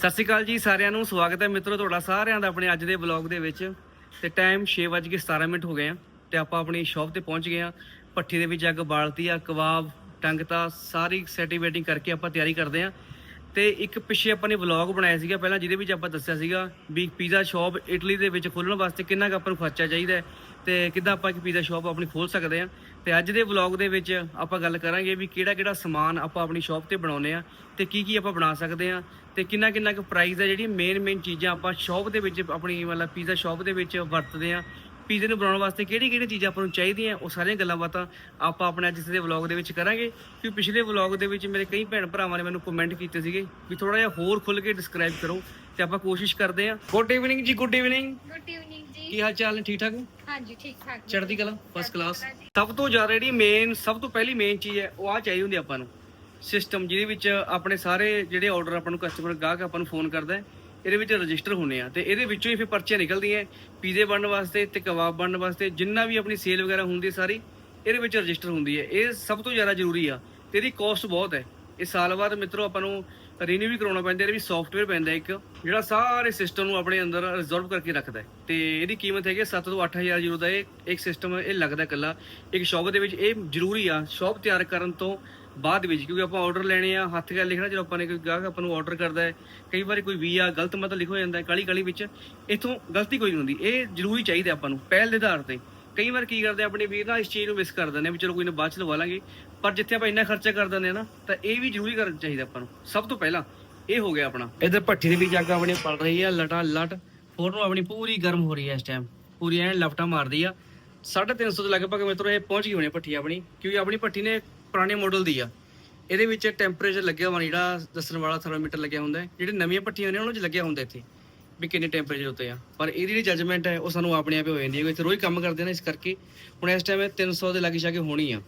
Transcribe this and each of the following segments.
ਸਤਿ ਸ਼੍ਰੀ ਅਕਾਲ ਜੀ ਸਾਰਿਆਂ ਨੂੰ, ਸਵਾਗਤ ਹੈ ਮਿੱਤਰੋ ਤੁਹਾਡਾ ਸਾਰਿਆਂ ਦਾ ਆਪਣੇ ਅੱਜ ਦੇ ਵਲੌਗ ਦੇ ਵਿੱਚ। ਤੇ ਟਾਈਮ 6:17 ਮਿੰਟ ਹੋ ਗਏ ਆ ਤੇ ਆਪਾਂ ਆਪਣੀ ਸ਼ਾਪ ਤੇ ਪਹੁੰਚ ਗਏ ਆ। ਭੱਠੀ ਦੇ ਵਿੱਚ ਅੱਗ ਬਾਲਤੀ ਆ, ਕਬਾਬ, ਟੰਗਤਾ, ਸਾਰੀ ਸੈਟਿੰਗ ਕਰਕੇ ਆਪਾਂ ਤਿਆਰੀ ਕਰਦੇ ਆ। ਤੇ ਇੱਕ ਪਿੱਛੇ ਆਪਾਂ ਨੇ ਵਲੌਗ ਬਣਾਇਆ ਸੀਗਾ, ਪਹਿਲਾਂ ਜਿਹਦੇ ਵਿੱਚ ਆਪਾਂ ਦੱਸਿਆ ਸੀਗਾ ਵੀ ਪੀਜ਼ਾ ਸ਼ਾਪ ਇਟਲੀ ਦੇ ਵਿੱਚ ਖੋਲਣ ਵਾਸਤੇ ਕਿੰਨਾ ਕੁ ਆਪਾਂ ਨੂੰ ਖਰਚਾ ਚਾਹੀਦਾ ਹੈ ਤੇ ਕਿੱਦਾਂ ਆਪਾਂ ਇੱਕ ਪੀਜ਼ਾ ਸ਼ਾਪ ਆਪਣੀ ਖੋਲ ਸਕਦੇ ਆ। ਤੇ ਅੱਜ ਦੇ ਵਲੌਗ ਦੇ ਵਿੱਚ ਆਪਾਂ ਗੱਲ ਕਰਾਂਗੇ ਵੀ ਕਿਹੜਾ ਕਿਹੜਾ ਸਮਾਨ ਆਪਾਂ ਆਪਣੀ ਸ਼ਾਪ ਤੇ ਬਣਾਉਨੇ ਆ ਤੇ ਕੀ ਕੀ ਆਪਾਂ ਬਣਾ ਸਕਦੇ ਆ ਤੇ ਕਿੰਨਾ ਕਿੰਨਾ ਕੁ ਪ੍ਰਾਈਸ ਆ ਜਿਹੜੀ ਮੇਨ ਮੇਨ ਚੀਜ਼ਾਂ ਆਪਾਂ ਸ਼ਾਪ ਦੇ ਵਿੱਚ ਆਪਣੀ ਮਤਲਬ ਪੀਜ਼ਾ ਸ਼ਾਪ ਦੇ ਵਿੱਚ ਵਰਤਦੇ ਆ ਪੀਜ਼ੇ ਨੂੰ ਬਣਾਉਣ ਵਾਸਤੇ ਕਿਹੜੀ ਕਿਹੜੀ ਚੀਜ਼ਾਂ ਆਪਾਂ ਨੂੰ ਚਾਹੀਦੀਆਂ, ਉਹ ਸਾਰੀਆਂ ਗੱਲਾਂ ਬਾਤਾਂ ਆਪਾਂ ਆਪਣੇ ਅੱਜ ਦੇ ਵਲੌਗ ਦੇ ਵਿੱਚ ਕਰਾਂਗੇ। ਕਿਉਂਕਿ ਪਿਛਲੇ ਵਲੌਗ ਦੇ ਵਿੱਚ ਮੇਰੇ ਕਈ ਭੈਣ ਭਰਾਵਾਂ ਨੇ ਮੈਨੂੰ ਕਮੈਂਟ ਕੀਤੇ ਸੀਗੇ ਵੀ ਥੋੜਾ ਜਿਹਾ ਹੋਰ ਖੁੱਲ ਕੇ ਡਿਸਕ੍ਰਾਈਬ ਕਰੋ ਤੇ ਆਪਾਂ ਕੋਸ਼ਿਸ਼ ਕਰਦੇ ਆ good evening ji good evening good evening ji. ਕੀ ਹਾਲ ਚਾਲ ਨੇ ਠੀਕ ਠਾਕ ਹਾਂਜੀ ਠੀਕ ਠਾਕ ਜੀ। ਚੜ੍ਹਦੀ ਕਲਾ ਫਸਟ ਕਲਾਸ ਸਭ ਤੋਂ ਜ਼ਿਆਦਾ ਜਿਹੜੀ ਮੇਨ ਸਭ ਤੋਂ ਪਹਿਲੀ ਮੇਨ ਚੀਜ਼ ਹੈ ਉਹ ਆ ਚਾਹੀਦੀ ਹੁੰਦੀ ਆਪਾਂ ਨੂੰ। ਸਿਸਟਮ ਜਿਹਦੇ ਵਿੱਚ ਆਪਣੇ ਸਾਰੇ ਜਿਹੜੇ ਆਰਡਰ ਆਪਾਂ ਨੂੰ ਕਸਟਮਰ ਗਾਹਕ ਆਪਾਂ ਨੂੰ ਫੋਨ ਕਰਦਾ ਹੈ ਇਹਦੇ ਵਿੱਚ ਰਜਿਸਟਰ ਹੁੰਨੇ ਆ। ਤੇ ਇਹਦੇ ਵਿੱਚੋਂ ਹੀ ਫਿਰ ਪਰਚੀਆਂ ਨਿਕਲਦੀਆਂ ਪੀਜ਼ੇ ਬਣਨ ਵਾਸਤੇ ਤੇ ਕਬਾਬ ਬਣਨ ਵਾਸਤੇ ਜਿੰਨਾ ਵੀ ਆਪਣੀ ਸੇਲ ਵਗੈਰਾ ਹੁੰਦੀ ਹੈ ਸਾਰੀ ਇਹਦੇ ਵਿੱਚ ਰਜਿਸਟਰ ਹੁੰਦੀ ਹੈ। ਇਹ ਸਭ ਤੋਂ ਜ਼ਿਆਦਾ ਜ਼ਰੂਰੀ ਆ ਤੇ ਇਹਦੀ ਕਾਸਟ ਬਹੁਤ ਹੈ। ਇਹ ਸਾਲ ਬਾਅਦ ਮਿੱਤਰੋ ਆਪਾਂ ਨੂੰ ਰੀਨਿਊ ਵੀ ਕਰਾਉਣਾ ਪੈਂਦਾ, ਇਹਦੇ ਵੀ ਸੌਫਟਵੇਅਰ ਪੈਂਦਾ ਇੱਕ, ਜਿਹੜਾ ਸਾਰੇ ਸਿਸਟਮ ਨੂੰ ਆਪਣੇ ਅੰਦਰ ਰਿਜ਼ਰਵ ਕਰਕੇ ਰੱਖਦਾ ਹੈ। ਤੇ ਇਹਦੀ ਕੀਮਤ ਹੈਗੀ 7 ਤੋਂ 8000 ਯੂਰੋ ਦਾ ਇਹ, ਇੱਕ ਸਿਸਟਮ ਇਹ ਲੱਗਦਾ ਇਕੱਲਾ। ਇੱਕ ਸ਼ੌਪ ਦੇ ਵਿੱਚ ਇਹ ਜ਼ਰੂਰੀ ਆ ਸ਼ੌਪ ਤਿਆਰ ਕਰਨ ਤੋਂ ਬਾਅਦ ਵਿੱਚ, ਕਿਉਂਕਿ ਆਪਾਂ ਆਰਡਰ ਲੈਣੇ ਆ, ਹੱਥ ਗੱਲ ਲਿਖਣਾ, ਜਦੋਂ ਆਪਾਂ ਨੇ ਕੋਈ ਗਾਹਕ ਆਪਾਂ ਨੂੰ ਆਰਡਰ ਕਰਦਾ ਹੈ, ਕਈ ਵਾਰੀ ਕੋਈ ਵੀ ਆ, ਗਲਤ ਮਤਲਬ ਲਿਖੋ ਜਾਂਦਾ ਹੈ ਕਾਲੀ ਕਾਲੀ ਵਿੱਚ, ਇਥੋਂ ਗਲਤੀ ਕੋਈ ਨਹੀਂ ਹੁੰਦੀ। ਇਹ ਜ਼ਰੂਰੀ ਚਾਹੀਦਾ ਆਪਾਂ ਨੂੰ, ਪਹਿਲ ਦੇ ਆਧਾਰ ਤੇ। ਕਈ ਵਾਰ ਕੀ ਕਰਦੇ ਆਪਣੇ ਵੀਰ ਨਾ ਇਸ ਚੀਜ਼ ਨੂੰ ਮਿਸ ਕਰ ਦਿੰਦੇ ਆ, ਵੀ ਚਲੋ ਕੋਈ ਨਾ ਬਾਅਦ ਚ ਲਵਾ ਲਾਂਗੇ। ਪਰ ਜਿੱਥੇ ਆਪਾਂ ਇੰਨਾ ਖਰਚਾ ਕਰ ਦਿੰਦੇ ਆ ਨਾ, ਤਾਂ ਇਹ ਵੀ ਜ਼ਰੂਰੀ ਕਰਨਾ ਚਾਹੀਦਾ ਆਪਾਂ ਨੂੰ। ਸਭ ਤੋਂ ਪਹਿਲਾਂ ਇਹ ਹੋ ਗਿਆ ਆਪਣਾ। ਇਧਰ ਭੱਠੀ ਦੇ ਵਿੱਚ ਅੱਗ ਆਪਣੀ ਪਲ ਰਹੀ ਆ, ਲਟਾ ਲਟ। ਫੋਟੋ ਆਪਣੀ ਪੂਰੀ ਗਰਮ ਹੋ ਰਹੀ ਹੈ ਇਸ ਟਾਈਮ ਪੂਰੀ ਐਨ ਲਪਟਾ ਮਾਰਦੀ ਆ। 350 ਦੇ ਲਗਭਗ ਮਿੱਤਰੋ ਇਹ ਪਹੁੰਚ ਗਈ ਹੋਣੀ ਭੱਠੀ ਆਪਣੀ, ਕਿਉਂਕਿ ਆਪਣੀ ਭੱਠੀ ਨੇ ਪੁਰਾਣੇ ਮਾਡਲ ਦੀ ਆ। ਇਹਦੇ ਵਿੱਚ ਟੈਂਪਰੇਚਰ ਲੱਗਿਆ ਹੋਣਾ, ਜਿਹੜਾ ਦੱਸਣ ਵਾਲਾ ਥਰਮੋਮੀਟਰ ਲੱਗਿਆ ਹੁੰਦਾ ਹੈ, ਜਿਹੜੇ ਨਵੀਆਂ ਭੱਠੀਆਂ ਨੇ ਉਹਨਾਂ 'ਚ ਲੱਗਿਆ ਹੁੰਦਾ ਇੱਥੇ, ਵੀ ਕਿੰਨੇ ਟੈਂਪਰੇਚਰ ਉੱਤੇ ਆ। ਪਰ ਇਹਦੀ ਜਿਹੜੀ ਜੱਜਮੈਂਟ ਹੈ, ਉਹ ਸਾਨੂੰ ਆਪਣੇ ਆਪੇ ਹੋ ਜਾਂਦੀ ਹੈ ਇੱਥੇ ਰੋਜ਼ ਕੰਮ ਕਰਦੇ ਨੇ, ਇਸ ਕਰਕੇ ਹੁਣ ਇਸ ਟਾਈਮ ਇਹ 300 ਦੇ ਲਾਗੇ ਛਾਗੇ ਹੋਣੀ ਆ।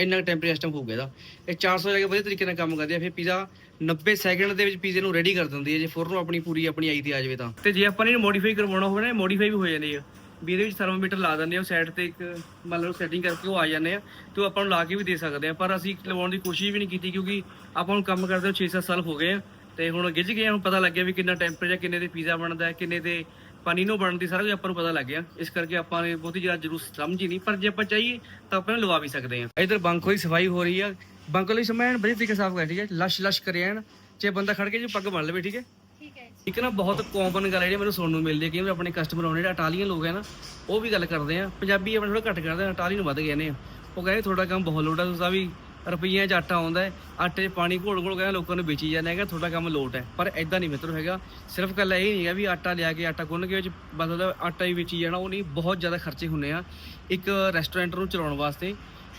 ਇੰਨਾ ਟੈਂਪਰੇਚਰ ਸਿਸਟਮ ਹੋਊਗਾ ਇਹਦਾ। ਇਹ 400 ਲੈ ਕੇ ਵਧੀਆ ਤਰੀਕੇ ਨਾਲ ਕੰਮ ਕਰਦੇ ਆ, ਫਿਰ ਪੀਜ਼ਾ 90 ਸੈਕਿੰਡ ਦੇ ਵਿੱਚ ਪੀਜ਼ੇ ਨੂੰ ਰੈਡੀ ਕਰ ਦਿੰਦੀ ਹੈ ਜੇ ਫੁਰ ਨੂੰ ਆਪਣੀ ਪੂਰੀ, ਆਪਣੀ ਆਈ ਤੇ ਆ ਜਾਵੇ ਤਾਂ। ਤੇ ਜੇ ਆਪਾਂ ਨੇ ਇਹਨੂੰ ਮੋਡੀਫਾਈ ਕਰਵਾਉਣਾ ਹੋਵੇ ਨਾ ਮੋਡੀਫਾਈ ਵੀ ਹੋ ਜਾਂਦੀ ਆ। ਵੀ ਇਹਦੇ ਵਿੱਚ ਥਰਮੋਮੀਟਰ ਲਾ ਦਿੰਦੇ ਆ, ਉਹ ਸਾਈਡ ਤੇ ਇੱਕ ਮਤਲਬ ਸੈਟਿੰਗ ਕਰਕੇ ਉਹ ਆ ਜਾਂਦੇ ਆ, ਤੇ ਉਹ ਆਪਾਂ ਨੂੰ ਲਾ ਕੇ ਵੀ ਦੇ ਸਕਦੇ ਆ। ਪਰ ਅਸੀਂ ਲਵਾਉਣ ਦੀ ਕੋਸ਼ਿਸ਼ ਵੀ ਨਹੀਂ ਕੀਤੀ, ਕਿਉਂਕਿ ਆਪਾਂ ਨੂੰ ਕੰਮ ਕਰਦੇ 6-7 ਸਾਲ ਹੋ ਗਏ ਆ, ਤੇ ਹੁਣ ਗਿੱਝ ਗਏ ਆ, ਹੁਣ ਪਤਾ ਲੱਗਿਆ ਵੀ ਕਿੰਨਾ ਟੈਂਪਰੇਚਰ ਕਿੰਨੇ ਦੇ ਪੀਜ਼ਾ ਬਣਦਾ ਹੈ ਕਿੰਨੇ ਦੇ ਪਾਣੀ ਨੂੰ ਬਣਦੀ ਸਾਰਾ ਕੁਝ ਆਪਾਂ ਨੂੰ ਪਤਾ ਲੱਗ ਗਿਆ। ਇਸ ਕਰਕੇ ਆਪਾਂ ਨੇ ਬਹੁਤੀ ਜ਼ਿਆਦਾ ਜ਼ਰੂਰ ਸਮਝੀ ਨਹੀਂ ਪਰ ਜੇ ਆਪਾਂ ਚਾਹੀਏ ਤਾਂ ਆਪਾਂ ਇਹਨੂੰ ਲਵਾ ਵੀ ਸਕਦੇ ਆ ਇਧਰ ਬੰਕੋ ਦੀ ਸਫ਼ਾਈ ਹੋ ਰਹੀ ਆ। ਬੰਕੋ ਲਈ ਸਮਾਂ ਵਧੀਆ ਤਰੀਕੇ ਸਾਫ਼ ਕਰ ਠੀਕ ਹੈ? ਲਸ਼ ਲਸ਼ ਕਰੇ ਐਨ ਜੇ ਬੰਦਾ ਖੜ ਕੇ ਜੇ ਪੱਗ ਬੰਨ ਲਵੇ ਠੀਕ ਹੈ? ਠੀਕ ਹੈ ਇੱਕ ਨਾ ਬਹੁਤ ਕਾਮਨ ਗੱਲ ਹੈ ਜਿਹੜੀ ਮੈਨੂੰ ਸੁਣਨ ਨੂੰ ਮਿਲਦੀ ਹੈ ਕਿ ਆਪਣੇ ਕਸਟਮਰ ਆਉਣੇ ਜਿਹੜੇ ਇਟਾਲੀਅਨ ਲੋਕ ਹੈ ਨਾ ਉਹ ਵੀ ਗੱਲ ਕਰਦੇ ਆ। ਪੰਜਾਬੀ ਆਪਣੇ ਥੋੜਾ ਘੱਟ ਕਰਦੇ ਆ ਇਟਾਲੀਅਨ ਵੱਧ ਗਏ ਨੇ। ਉਹ ਕਹਿੰਦੇ ਤੁਹਾਡਾ ਕੰਮ ਬਹੁਤ ਲੋਟ ਹੈ ਤੁਸੀਂ ਵੀ ਰੁਪਈਆਂ 'ਚ ਆਟਾ ਆਉਂਦਾ ਹੈ, ਆਟੇ 'ਚ ਪਾਣੀ ਘੋਲ ਘੋਲ ਕੇ ਲੋਕਾਂ ਨੂੰ ਵੇਚੀ ਜਾਂਦੇ ਹੈਗਾ ਤੁਹਾਡਾ ਕੰਮ ਲੋਟ ਹੈ। ਪਰ ਐਦਾਂ ਨਹੀਂ ਮਿੱਤਰੋ ਹੈਗਾ। ਸਿਰਫ ਗੱਲ ਇਹ ਨਹੀਂ ਹੈ ਵੀ ਆਟਾ ਲਿਆ ਕੇ ਆਟਾ ਗੁੰਨ ਕੇ ਵਿੱਚ ਬਸ ਉਹਦਾ ਆਟਾ ਹੀ ਵੇਚੀ ਜਾਣਾ, ਉਹ ਨਹੀਂ, ਬਹੁਤ ਜ਼ਿਆਦਾ ਖਰਚੇ ਹੁੰਦੇ ਆ ਇੱਕ ਰੈਸਟੋਰੈਂਟ ਨੂੰ ਚਲਾਉਣ ਵਾਸਤੇ।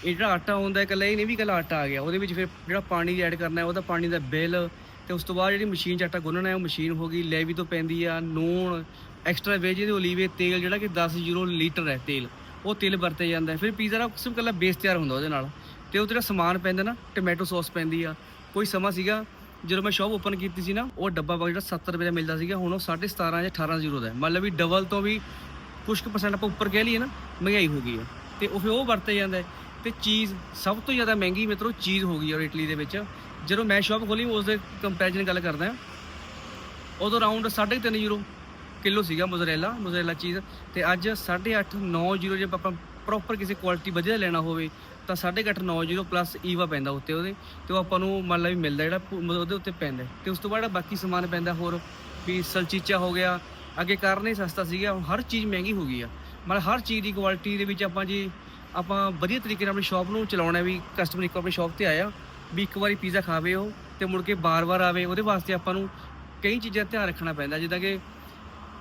ਇਹ ਜਿਹੜਾ ਆਟਾ ਹੁੰਦਾ ਇਕੱਲਾ ਇਹ ਨਹੀਂ ਵੀ ਇਕੱਲਾ ਆਟਾ ਆ ਗਿਆ, ਉਹਦੇ ਵਿੱਚ ਫਿਰ ਜਿਹੜਾ ਪਾਣੀ ਐਡ ਕਰਨਾ ਹੈ, ਉਹਦਾ ਪਾਣੀ ਦਾ ਬਿੱਲ ਤੇ ਉਸ ਤੋਂ ਬਾਅਦ ਜਿਹੜੀ ਮਸ਼ੀਨ 'ਚ ਆਟਾ ਗੁੰਨਣਾ ਹੈ, ਉਹ ਮਸ਼ੀਨ ਹੋ ਗਈ, ਲੈਵੀ ਤੋਂ ਪੈਂਦੀ ਆ, ਨੂਣ ਐਕਸਟਰਾ ਵੇਜ ਦੇ ਓਲੀਵੇ ਤੇਲ ਜਿਹੜਾ ਕਿ 10 ਯੂਰੋ ਲੀਟਰ ਹੈ ਤੇਲ, ਉਹ ਤੇਲ ਵਰਤੇ ਜਾਂਦਾ ਫਿਰ ਪੀਜ਼ਾ ਦਾ ਸਿਰਫ ਇਕੱਲਾ ਬੇਸ ਤਿਆਰ ਹੁੰਦਾ ਉਹਦੇ ਨਾਲ। ਤੇ ਉਹ ਜਿਹੜਾ ਸਮਾਨ ਪੈਂਦਾ ਨਾ ਟੋਮੈਟੋ ਸੌਸ ਪੈਂਦੀ ਆ। ਕੋਈ ਸਮਾਂ ਸੀਗਾ, ਜਦੋਂ ਮੈਂ ਸ਼ਾਪ ਓਪਨ ਕੀਤੀ ਸੀ ਨਾ, ਉਹ ਡੱਬਾ ਵਾ ਜਿਹੜਾ 70 ਰੁਪਏ ਦਾ ਮਿਲਦਾ ਸੀਗਾ, ਹੁਣ ਉਹ 17.5 ਜਾਂ 18 ਯੂਰੋ ਦਾ ਹੈ। ਮਤਲਬ ਵੀ ਡਬਲ ਤੋਂ ਵੀ ਕੁਝ ਕੁ ਪਰਸੈਂਟ ਆਪਾਂ ਉੱਪਰ ਕਹਿ ਲਈਏ ਨਾ, ਮਹਿੰਗਾਈ ਹੋ ਗਈ ਹੈ। ਤੇ ਉਹ ਫਿਰ ਉਹ ਵਰਤੇ ਜਾਂਦਾ ਹੈ। ਤੇ ਚੀਜ਼ ਸਭ ਤੋਂ ਜ਼ਿਆਦਾ ਮਹਿੰਗੀ ਮਿੱਤਰੋ ਚੀਜ਼ ਹੋ ਗਈ ਔਰ ਇਟਲੀ ਦੇ ਵਿੱਚ। ਜਦੋਂ ਮੈਂ ਸ਼ਾਪ ਖੋਲੀ ਉਸ ਦੇ ਕੰਪੈਰੀਜ਼ਨ ਗੱਲ ਕਰਦਾ ਹਾਂ। ਉਦੋਂ ਅਰਾਊਂਡ 3.5 ਯੂਰੋ ਕਿਲੋ ਸੀਗਾ ਮੋਜ਼ਰੇਲਾ ਮੋਜ਼ਰੇਲਾ ਚੀਜ਼। ਤੇ ਅੱਜ 8.5 9 ਯੂਰੋ ਜੇ ਆਪਾਂ ਪ੍ਰੋਪਰ ਕਿਸੇ ਕੁਆਲਿਟੀ ਵਧੀਆ ਲੈਣਾ ਹੋਵੇ ਤਾਂ 8.5 9 ਯੂਰੋ ਪਲੱਸ ਈਵਾ ਪੈਂਦਾ ਉੱਤੇ ਉਹਦੇ, ਤੇ ਉਹ ਆਪਾਂ ਨੂੰ ਮੰਨ ਲਾ ਵੀ ਮਿਲਦਾ ਜਿਹੜਾ ਮਤਲਬ ਉਹਦੇ ਉੱਤੇ ਪੈਂਦਾ। ਤੇ ਉਸ ਤੋਂ ਬਾਅਦ ਜਿਹੜਾ ਬਾਕੀ ਸਮਾਨ ਪੈਂਦਾ ਹੋਰ, ਵੀ ਸਲਚੀਚਾ ਹੋ ਗਿਆ, ਅੱਗੇ ਕਾਰਨ ਹੀ ਸਸਤਾ ਸੀਗਾ, ਹੁਣ ਹਰ ਚੀਜ਼ ਮਹਿੰਗੀ ਹੋ ਗਈ ਆ। ਮਤਲਬ ਹਰ ਚੀਜ਼ ਦੀ ਕੁਆਲਿਟੀ ਦੇ ਵਿੱਚ ਆਪਾਂ ਜੀ ਆਪਾਂ ਵਧੀਆ ਤਰੀਕੇ ਨਾਲ ਆਪਣੀ ਸ਼ਾਪ ਨੂੰ ਚਲਾਉਣਾ ਵੀ ਕਸਟਮਰ ਇੱਕ ਆਪਣੀ ਸ਼ਾਪ ਤੇ ਆਇਆ, ਵੀ ਇੱਕ ਵਾਰੀ ਪੀਜ਼ਾ ਖਾਵੇ ਉਹ, ਤੇ ਮੁੜ ਕੇ ਬਾਰ-ਬਾਰ ਆਵੇ, ਉਹਦੇ ਵਾਸਤੇ ਆਪਾਂ ਨੂੰ ਕਈ ਚੀਜ਼ਾਂ ਧਿਆਨ ਰੱਖਣਾ ਪੈਂਦਾ, ਜਿੱਦਾਂ ਕਿ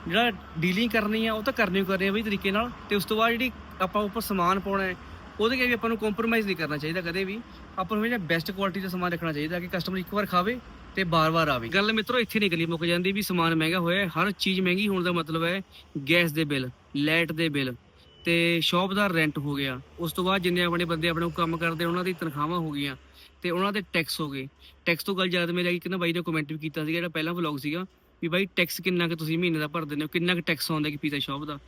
ਜਿਹੜਾ ਡੀਲਿੰਗ ਕਰਨੀ ਆ, ਉਹ ਤਾਂ ਕਰਨੀ ਓ ਕਰਨੀ ਆ ਬਈ ਤਰੀਕੇ ਨਾਲ, ਤੇ ਉਸ ਤੋਂ ਬਾਅਦ ਜਿਹੜੀ ਆਪਾਂ ਉੱਪਰ ਸਮਾਨ ਪਾਉਣਾ ਹੈ ਉਹਦੇ ਕੇ ਵੀ ਆਪਾਂ ਨੂੰ ਕੰਪਰੋਮਾਈਜ਼ ਨਹੀਂ ਕਰਨਾ ਚਾਹੀਦਾ ਕਦੇ ਵੀ। ਆਪਾਂ ਨੂੰ ਹਮੇਸ਼ਾ ਬੈਸਟ ਕੁਆਲਿਟੀ ਦਾ ਸਮਾਨ ਰੱਖਣਾ ਚਾਹੀਦਾ ਕਿ ਕਸਟਮਰ ਇੱਕ ਵਾਰ ਖਾਵੇ ਤੇ ਬਾਰ-ਬਾਰ ਆਵੇ। ਗੱਲ ਮਿੱਤਰੋ, ਇੱਥੇ ਨਿਕਲੀ ਮੁੱਕ ਜਾਂਦੀ ਵੀ ਸਮਾਨ ਮਹਿੰਗਾ ਹੋਇਆ ਹਰ ਚੀਜ਼ ਮਹਿੰਗੀ ਹੋਣ ਦਾ ਮਤਲਬ ਹੈ ਗੈਸ ਦੇ ਬਿੱਲ ਲਾਈਟ ਦੇ ਬਿੱਲ ਤੇ ਸ਼ਾਪ ਦਾ ਰੈਂਟ ਹੋ ਗਿਆ। ਉਸ ਤੋਂ ਬਾਅਦ ਜਿੰਨੇ ਆਪਣੇ ਬੰਦੇ ਆਪਣੇ ਕੰਮ ਕਰਦੇ, ਉਹਨਾਂ ਦੀ ਤਨਖਾਹਾਂ ਹੋ ਗਈਆਂ ਤੇ ਉਹਨਾਂ ਦੇ ਟੈਕਸ ਹੋ ਗਏ। ਟੈਕਸ ਤੋਂ ਗੱਲ ਯਾਦ ਮੇਰੇ ਆਈ ਕਿ ਨਾ ਬਾਈ ਨੇ ਕਮੈਂਟ ਵੀ ਕੀਤਾ ਸੀ ਜਿਹੜਾ ਪਹਿਲਾ ਵਲੌਗ ਸੀਗਾ ਵੀ ਬਾਈ ਟੈਕਸ ਕਿੰਨਾ ਕਿ ਤੁਸੀਂ ਮਹੀਨੇ ਦਾ ਭਰਦੇ ਨੇ ਕਿੰਨਾ ਕਿ ਟੈਕਸ ਆਉਂਦਾ ਕਿ ਪੀਜ਼ਾ ਸ਼ਾਪ ਦਾ।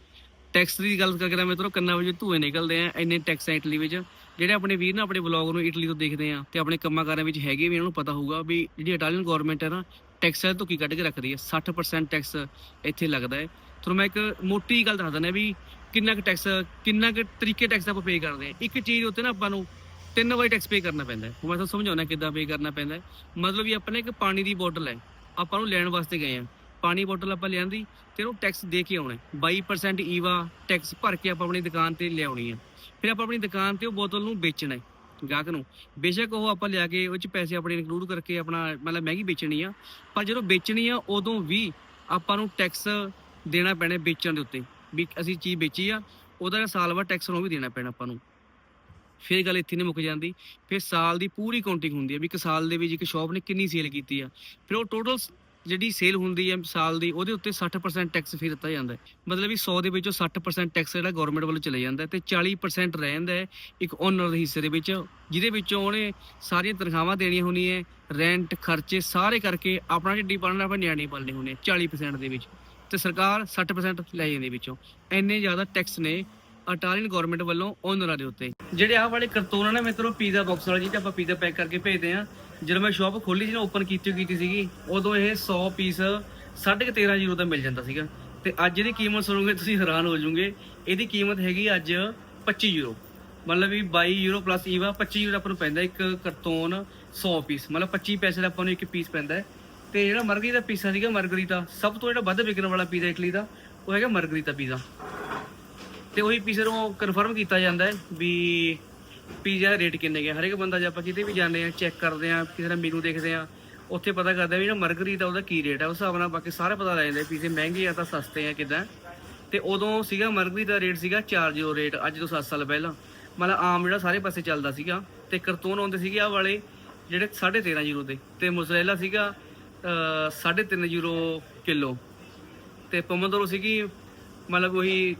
ਟੈਕਸ ਦੀ ਗੱਲ ਕਰਾਂ ਮੈਂ ਕੰਨਾਂ ਵਿੱਚ ਧੂਏ ਨਿਕਲਦੇ ਆ, ਇੰਨੇ ਟੈਕਸ ਆ ਇਟਲੀ ਵਿੱਚ। ਜਿਹੜੇ ਆਪਣੇ ਵੀਰ ਨਾ ਆਪਣੇ ਵਲੌਗ ਨੂੰ ਇਟਲੀ ਤੋਂ ਦੇਖਦੇ ਆ ਤੇ ਆਪਣੇ ਕੰਮਾਂ ਕਾਰਾਂ ਵਿੱਚ ਹੈਗੇ ਵੀ, ਇਹਨਾਂ ਨੂੰ ਪਤਾ ਹੋਊਗਾ ਵੀ ਜਿਹੜੀ ਇਟਾਲੀਅਨ ਗਵਰਨਮੈਂਟ ਹੈ ਨਾ, ਟੈਕਸ ਤੋਂ ਕੀ ਕੱਢ ਕੇ ਰੱਖਦੀ ਹੈ। 60% ਟੈਕਸ ਇੱਥੇ ਲੱਗਦਾ ਹੈ। ਤੁਹਾਨੂੰ ਮੈਂ ਇੱਕ ਮੋਟੀ ਗੱਲ ਦੱਸ ਦਿੰਦਾ ਵੀ ਕਿੰਨਾ ਕੁ ਟੈਕਸ, ਕਿੰਨਾ ਕੁ ਤਰੀਕੇ ਟੈਕਸ ਆਪਾਂ ਪੇ ਕਰਦੇ ਹਾਂ। ਇੱਕ ਚੀਜ਼ ਉੱਤੇ ਨਾ ਆਪਾਂ ਨੂੰ ਤਿੰਨ ਵਾਰੀ ਟੈਕਸ ਪੇ ਕਰਨਾ ਪੈਂਦਾ ਹੈ। ਮੈਂ ਤੁਹਾਨੂੰ ਸਮਝਾਉਣਾ ਕਿੱਦਾਂ ਪੇ ਕਰਨਾ ਪੈਂਦਾ ਹੈ। ਮਤਲਬ ਵੀ ਆਪਣੇ ਇੱਕ ਪਾਣੀ ਦੀ ਬੋਟਲ ਹੈ, ਆਪਾਂ ਨੂੰ ਲੈਣ ਵਾਸਤੇ ਗਏ ਆ ਪਾਣੀ ਬੋਤਲ ਆਪਾਂ ਲਿਆਂਦੀ ਤੇ ਉਹਨੂੰ ਟੈਕਸ ਦੇ ਕੇ ਆਉਣਾ ਹੈ। 22% ਈਵਾ ਟੈਕਸ ਭਰ ਕੇ ਆਪਾਂ ਆਪਣੀ ਦੁਕਾਨ ਤੇ ਲਿਆਉਣੀ ਹੈ। ਫਿਰ ਆਪਾਂ ਆਪਣੀ ਦੁਕਾਨ ਤੇ ਉਹ ਬੋਤਲ ਨੂੰ ਵੇਚਣਾ ਹੈ ਗਾਹਕ ਨੂੰ। ਬੇਸ਼ੱਕ ਉਹ ਆਪਾਂ ਲਿਆ ਕੇ ਉਹ ਚ ਪੈਸੇ ਆਪਣੇ ਇਨਕਲੂਡ ਕਰਕੇ ਆਪਣਾ ਮਤਲਬ ਮਹਿੰਗੀ ਵੇਚਣੀ ਆ। ਪਰ ਜਦੋਂ ਵੇਚਣੀ ਆ, ਉਦੋਂ ਵੀ ਆਪਾਂ ਨੂੰ ਟੈਕਸ ਦੇਣਾ ਪੈਣਾ ਵੇਚਣ ਦੇ ਉੱਤੇ। ਵੀ ਅਸੀਂ ਚੀਜ਼ ਵੇਚੀ ਆ, ਉਹਦਾ ਸਾਲ ਬਾਅਦ ਟੈਕਸ ਨੂੰ ਵੀ ਦੇਣਾ ਪੈਣਾ ਆਪਾਂ ਨੂੰ। ਫਿਰ ਗੱਲ ਇੱਥੇ ਨਹੀਂ ਮੁੱਕ ਜਾਂਦੀ। ਫਿਰ ਸਾਲ ਦੀ ਪੂਰੀ ਕਾਊਂਟਿੰਗ ਹੁੰਦੀ ਹੈ ਵੀ ਇੱਕ ਸਾਲ ਦੇ ਵਿੱਚ ਇੱਕ ਸ਼ਾਪ ਨੇ ਕਿੰਨੀ ਸੇਲ ਕੀਤੀ ਆ। ਫਿਰ ਉਹ ਟੋਟਲ ਜਿਹੜੀ ਸੇਲ ਹੁੰਦੀ ਹੈ ਸਾਲ ਦੀ, ਉਹਦੇ ਉੱਤੇ 60% ਟੈਕਸ ਫਿਰ ਦਿੱਤਾ ਜਾਂਦਾ ਹੈ। ਮਤਲਬ ਵੀ 100 ਦੇ ਵਿੱਚੋਂ 60% ਟੈਕਸ ਜਿਹੜਾ ਗਵਰਨਮੈਂਟ ਵੱਲੋਂ ਚਲੇ ਜਾਂਦਾ ਤੇ 40% ਰਹਿ ਜਾਂਦਾ ਹੈ ਇੱਕ ਓਨਰ ਦੇ ਹਿੱਸੇ ਦੇ ਵਿੱਚ, ਜਿਹਦੇ ਵਿੱਚੋਂ ਉਹਨੇ ਸਾਰੀਆਂ ਤਨਖਾਹਾਂ ਦੇਣੀਆਂ ਹੁੰਦੀਆਂ ਰੈਂਟ ਖਰਚੇ ਸਾਰੇ ਕਰਕੇ ਆਪਣਾ ਢਿੱਡੀ ਪਾਲਣਾ ਆਪਾਂ ਨਿਆਣੇ ਪਾਲਣੇ ਹੁੰਦੀ ਹੈ 40% ਦੇ ਵਿੱਚ। ਤੇ ਸਰਕਾਰ 60% ਲੈ ਜਾਂਦੀ ਵਿੱਚੋਂ। ਇੰਨੇ ਜ਼ਿਆਦਾ ਟੈਕਸ ਨੇ ਅਟਾਲੀਅਨ ਗਵਰਨਮੈਂਟ ਵੱਲੋਂ ਓਨਰਾਂ ਦੇ ਉੱਤੇ। ਜਿਹੜੇ ਆਹ ਵਾਲੇ ਕਰਤੂਨ ਨੇ ਨਾ ਮਿੱਤਰੋ ਪੀਜ਼ਾ ਬਾਕਸ ਵਾਲੇ, ਜਿਹਦੇ ਆਪਾਂ ਪੀਜ਼ਾ ਪੈਕ ਕਰਕੇ ਭੇਜਦੇ ਆ ਜਦੋਂ ਮੈਂ ਸ਼ਾਪ ਖੋਲੀ ਸੀ ਨਾ ਓਪਨ ਕੀਤੀ ਕੀਤੀ ਸੀਗੀ, ਉਦੋਂ ਇਹ 100 ਪੀਸ 13.5 ਯੂਰੋ ਦਾ ਮਿਲ ਜਾਂਦਾ ਸੀਗਾ। ਤੇ ਅੱਜ ਇਹਦੀ ਕੀਮਤ ਸੁਣੋਗੇ, ਤੁਸੀਂ ਹੈਰਾਨ ਹੋ ਜਾਓਗੇ, ਇਹਦੀ ਕੀਮਤ ਹੈਗੀ ਅੱਜ 25 ਯੂਰੋ ਮਤਲਬ ਵੀ 22 ਯੂਰੋ ਪਲੱਸ ਈਵਾ 25 ਯੂਰੋ ਆਪਾਂ ਨੂੰ ਪੈਂਦਾ ਇੱਕ ਕਰਤੂਨ 100 ਪੀਸ ਮਤਲਬ 25 ਪੈਸੇ ਦਾ ਆਪਾਂ ਨੂੰ ਇੱਕ ਪੀਸ ਪੈਂਦਾ ਹੈ। ਤੇ ਜਿਹੜਾ ਮਰਗਰੀ ਦਾ ਪੀਸਾ ਸੀਗਾ ਮਰਗਰੀ ਦਾ ਸਭ ਤੋਂ ਜਿਹੜਾ ਵੱਧ ਵਿਕਣ ਵਾਲਾ ਪੀਜ਼ਾ ਇਟਲੀ ਦਾ, ਉਹ ਹੈਗਾ ਮਰਗਰੀ ਦਾ ਪੀਜ਼ਾ ਤੇ ਉਹੀ ਪੀਜ਼ਾ ਨੂੰ ਕਨਫਰਮ ਕੀਤਾ ਜਾਂਦਾ ਹੈ ਵੀ ਪੀਜ਼ਾ ਦਾ ਰੇਟ ਕਿੰਨੇ ਗਿਆ ਹਰੇਕ ਬੰਦਾ ਜੇ ਆਪਾਂ ਕਿਤੇ ਵੀ ਜਾਂਦੇ ਆ ਚੈੱਕ ਕਰਦੇ ਆ ਕਿਸੇ ਦਾ ਮੀਨੂ ਦੇਖਦੇ ਆ ਉੱਥੇ ਪਤਾ ਕਰਦੇ ਆ ਵੀ ਜਿਹੜਾ ਮਰਗਰੀ ਦਾ ਉਹਦਾ ਕੀ ਰੇਟ ਹੈ ਉਸ ਹਿਸਾਬ ਨਾਲ ਬਾਕੀ ਸਾਰੇ ਪਤਾ ਲੱਗ ਜਾਂਦੇ ਪੀਜ਼ੇ ਮਹਿੰਗੇ ਆ ਤਾਂ ਸਸਤੇ ਆ ਕਿਦਾਂ। ਤੇ ਉਦੋਂ ਸੀਗਾ ਮਰਗਰੀ ਦਾ ਰੇਟ ਸੀਗਾ 4 ਯੂਰੋ ਰੇਟ ਅੱਜ ਤੋਂ 7 ਸਾਲ ਪਹਿਲਾਂ। ਮਤਲਬ ਆਮ ਜਿਹੜਾ ਸਾਰੇ ਪਾਸੇ ਚੱਲਦਾ ਸੀਗਾ। ਤੇ ਕਰਤੂਨ ਆਉਂਦੇ ਸੀਗੇ ਆ ਵਾਲੇ ਜਿਹੜੇ 13.5 ਯੂਰੋ ਦੇ ਤੇ। ਮੋਜ਼ਰੇਲਾ ਸੀਗਾ ਅਹ, 3.5 ਯੂਰੋ ਕਿਲੋ। ਤੇ ਪੋਮੋਦੋਰੋ ਸੀਗੀ ਮਤਲਬ ਉਹੀ